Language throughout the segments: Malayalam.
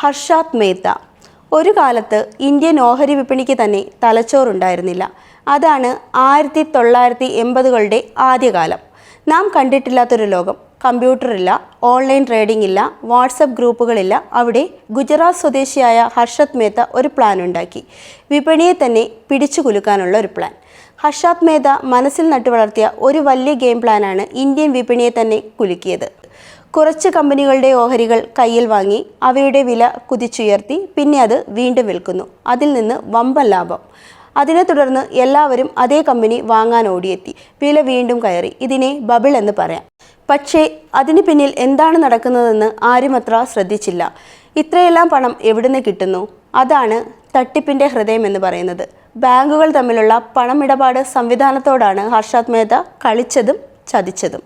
ഹർഷാത് മേത്ത. ഒരു കാലത്ത് ഇന്ത്യൻ ഓഹരി വിപണിക്ക് തന്നെ തലച്ചോറുണ്ടായിരുന്നില്ല. അതാണ് ആയിരത്തി തൊള്ളായിരത്തി എൺപതുകളുടെ ആദ്യകാലം. നാം കണ്ടിട്ടില്ലാത്തൊരു ലോകം. കമ്പ്യൂട്ടറില്ല ഓൺലൈൻ ട്രേഡിംഗ് ഇല്ല വാട്സപ്പ് ഗ്രൂപ്പുകളില്ല. അവിടെ ഗുജറാത്ത് സ്വദേശിയായ ഹർഷത് മേത്ത ഒരു പ്ലാൻ ഉണ്ടാക്കി. വിപണിയെ തന്നെ പിടിച്ചു കുലുക്കാനുള്ള ഒരു പ്ലാൻ. ഹർഷാത് മേത്ത മനസ്സിൽ നട്ടുവളർത്തിയ ഒരു വലിയ ഗെയിം പ്ലാനാണ് ഇന്ത്യൻ വിപണിയെ തന്നെ കുലുക്കിയത്. കുറച്ച് കമ്പനികളുടെ ഓഹരികൾ കയ്യിൽ വാങ്ങി അവയുടെ വില കുതിച്ചുയർത്തി പിന്നെ അത് വീണ്ടും വിൽക്കുന്നു. അതിൽ നിന്ന് വമ്പൻ ലാഭം. അതിനെ തുടർന്ന് എല്ലാവരും അതേ കമ്പനി വാങ്ങാൻ ഓടിയെത്തി. വില വീണ്ടും കയറി. ഇതിനെ ബബിൾ എന്ന് പറയാം. പക്ഷേ അതിന് പിന്നിൽ എന്താണ് നടക്കുന്നതെന്ന് ആരും അത്ര ശ്രദ്ധിച്ചില്ല. ഇത്രയെല്ലാം പണം എവിടുന്ന് കിട്ടുന്നു? അതാണ് തട്ടിപ്പിന്റെ ഹൃദയം എന്ന് പറയുന്നത്. ബാങ്കുകൾ തമ്മിലുള്ള പണമിടപാട് സംവിധാനത്തോടാണ് ഹർഷാത് മേത്ത കളിച്ചതും ചതിച്ചതും.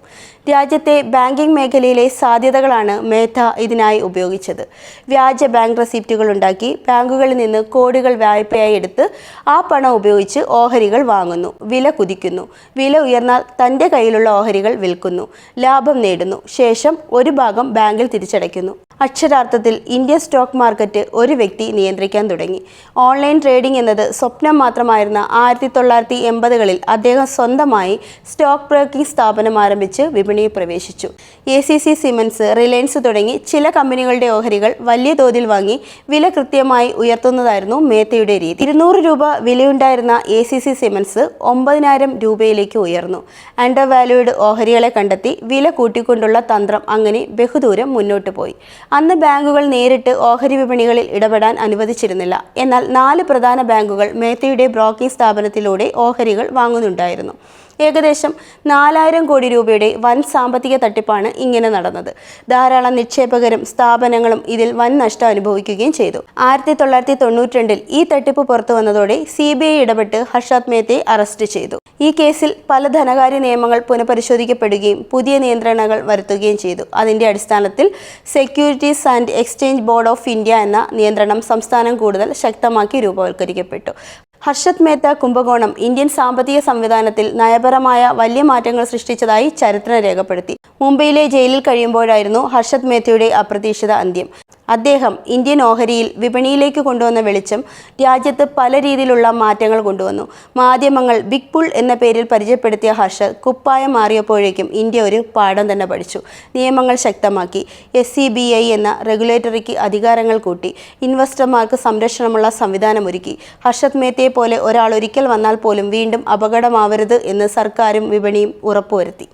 രാജ്യത്തെ ബാങ്കിംഗ് മേഖലയിലെ സാധ്യതകളാണ് മേത്ത ഇതിനായി ഉപയോഗിച്ചത്. വ്യാജ ബാങ്ക് റെസിപ്റ്റുകൾ ഉണ്ടാക്കി ബാങ്കുകളിൽ നിന്ന് കോടികൾ വായ്പയായി എടുത്ത് ആ പണം ഉപയോഗിച്ച് ഓഹരികൾ വാങ്ങുന്നു. വില കുതിക്കുന്നു. വില ഉയർന്നാൽ തന്റെ കയ്യിലുള്ള ഓഹരികൾ വിൽക്കുന്നു. ലാഭം നേടുന്നു. ശേഷം ഒരു ഭാഗം ബാങ്കിൽ തിരിച്ചടയ്ക്കുന്നു. അക്ഷരാർത്ഥത്തിൽ ഇന്ത്യ സ്റ്റോക്ക് മാർക്കറ്റ് ഒരു വ്യക്തി നിയന്ത്രിക്കാൻ തുടങ്ങി. ഓൺലൈൻ ട്രേഡിംഗ് എന്നത് സ്വപ്നം മാത്രമായിരുന്ന ആയിരത്തി തൊള്ളായിരത്തി എൺപതുകളിൽ അദ്ദേഹം സ്വന്തമായി സ്റ്റോക്ക് ബ്രോക്കിംഗ് സ്ഥാപനം ആരംഭിച്ച് വിപണിയിൽ പ്രവേശിച്ചു. A C C Siemens Reliance തുടങ്ങി ചില കമ്പനികളുടെ ഓഹരികൾ വലിയ തോതിൽ വാങ്ങി വില കൃത്യമായി ഉയർത്തുന്നതായിരുന്നു മേത്തയുടെ രീതി. ഇരുന്നൂറ് രൂപ വിലയുണ്ടായിരുന്ന എ സി സി സിമൻസ് ഒമ്പതിനായിരം രൂപയിലേക്ക് ഉയർന്നു. അണ്ടർ വാല്യൂഡ് ഓഹരികളെ കണ്ടെത്തി വില കൂട്ടിക്കൊണ്ടുള്ള തന്ത്രം അങ്ങനെ ബഹുദൂരം മുന്നോട്ട് പോയി. അന്ന് ബാങ്കുകൾ നേരിട്ട് ഓഹരി വിപണികളിൽ ഇടപെടാൻ അനുവദിച്ചിരുന്നില്ല. എന്നാൽ നാല് പ്രധാന ബാങ്കുകൾ മേത്തയുടെ ബ്രോക്കിംഗ് സ്ഥാപനത്തിലൂടെ ഓഹരികൾ വാങ്ങുന്നുണ്ടായിരുന്നു. ഏകദേശം നാലായിരം കോടി രൂപയുടെ വൻ സാമ്പത്തിക തട്ടിപ്പാണ് ഇങ്ങനെ നടന്നത്. ധാരാളം നിക്ഷേപകരും സ്ഥാപനങ്ങളും ഇതിൽ വൻ നഷ്ടം അനുഭവിക്കുകയും ചെയ്തു. ആയിരത്തി തൊള്ളായിരത്തി ഈ തട്ടിപ്പ് പുറത്തു വന്നതോടെ സി ബി ഐ ഇടപെട്ട് ഹർഷാദ് മേത്തയെ അറസ്റ്റ് ചെയ്തു. ഈ കേസിൽ പല ധനകാര്യ നിയമങ്ങൾ പുനഃപരിശോധിക്കപ്പെടുകയും പുതിയ നിയന്ത്രണങ്ങൾ വരുത്തുകയും ചെയ്തു. അതിന്റെ അടിസ്ഥാനത്തിൽ Securities and Exchange Board of India എന്ന നിയന്ത്രണം സംസ്ഥാനം കൂടുതൽ ശക്തമാക്കി രൂപവൽക്കരിക്കപ്പെട്ടു. ഹർഷത് മേത്ത കുംഭകോണം ഇന്ത്യൻ സാമ്പത്തിക സംവിധാനത്തിൽ നയപരമായ വലിയ മാറ്റങ്ങൾ സൃഷ്ടിച്ചതായി ചരിത്രം രേഖപ്പെടുത്തി. മുംബൈയിലെ ജയിലിൽ കഴിയുമ്പോഴായിരുന്നു ഹർഷത് മേത്തയുടെ അപ്രതീക്ഷിത അന്ത്യം. അദ്ദേഹം ഇന്ത്യൻ ഓഹരിയിൽ വിപണിയിലേക്ക് കൊണ്ടുവന്ന വെളിച്ചം രാജ്യത്ത് പല രീതിയിലുള്ള മാറ്റങ്ങൾ കൊണ്ടുവന്നു. മാധ്യമങ്ങൾ ബിഗ് പുൾ എന്ന പേരിൽ പരിചയപ്പെടുത്തിയ ഹർഷർ കുപ്പായം മാറിയപ്പോഴേക്കും ഇന്ത്യ ഒരു പാഠം തന്നെ പഠിച്ചു. നിയമങ്ങൾ ശക്തമാക്കി. എസ് ഐ എന്ന റെഗുലേറ്ററിക്ക് അധികാരങ്ങൾ കൂട്ടി. ഇൻവെസ്റ്റർമാർക്ക് സംരക്ഷണമുള്ള സംവിധാനമൊരുക്കി ഹർഷത് മേത്തയെ പോലെ ഒരാൾ ഒരിക്കൽ വന്നാൽ പോലും വീണ്ടും അപകടമാവരുത് എന്ന് സർക്കാരും വിപണിയും ഉറപ്പുവരുത്തി.